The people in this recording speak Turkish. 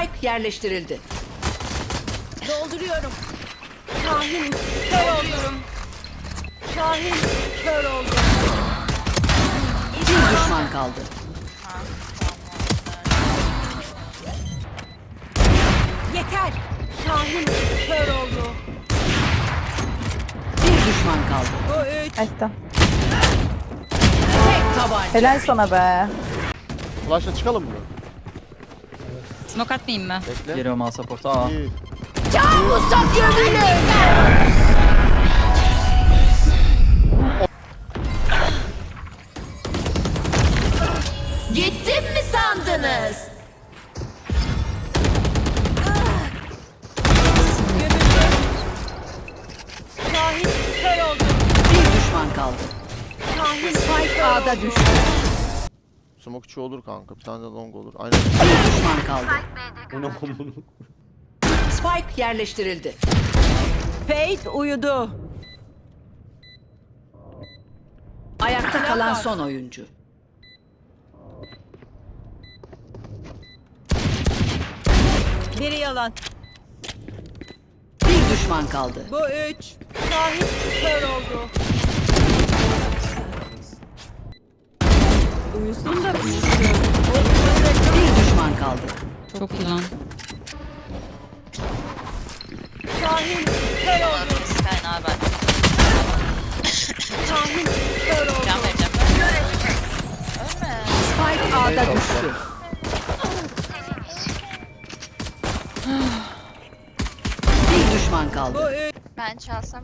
Spike yerleştirildi. Dolduruyorum. Şahin kör oldum. Şahin kör oldum. Bir düşman kaldı. Yeter. Şahin kör oldu. Bir düşman kaldı. Bu üç. Tek tabanca. Helal sana be. Flash'la çıkalım mı? Smoke atmayayım mı? Bekle. Geliyorum al support'a. Aa. İyi. Gittim mi sandınız? Şahin kör oldu. Bir düşman kaldı. Şahin Spike A'da düştü. Smokeçi olur kanka. Bir tane de long olur. Aynen. Bir düşman kaldı. Bu ne oğlum? Spike yerleştirildi. Fate uyudu. Ayakta kalan son oyuncu. Biri yalan. Bir düşman kaldı. Bu üç. Şahin kör oldu. Uyusun da. Bir Şahin kör oldu. Sen abi ben. Şahin kör oldu. Can vereceğim ben. Ölme. Spike A'da düştü. Bir düşman kaldı. Ben çalsam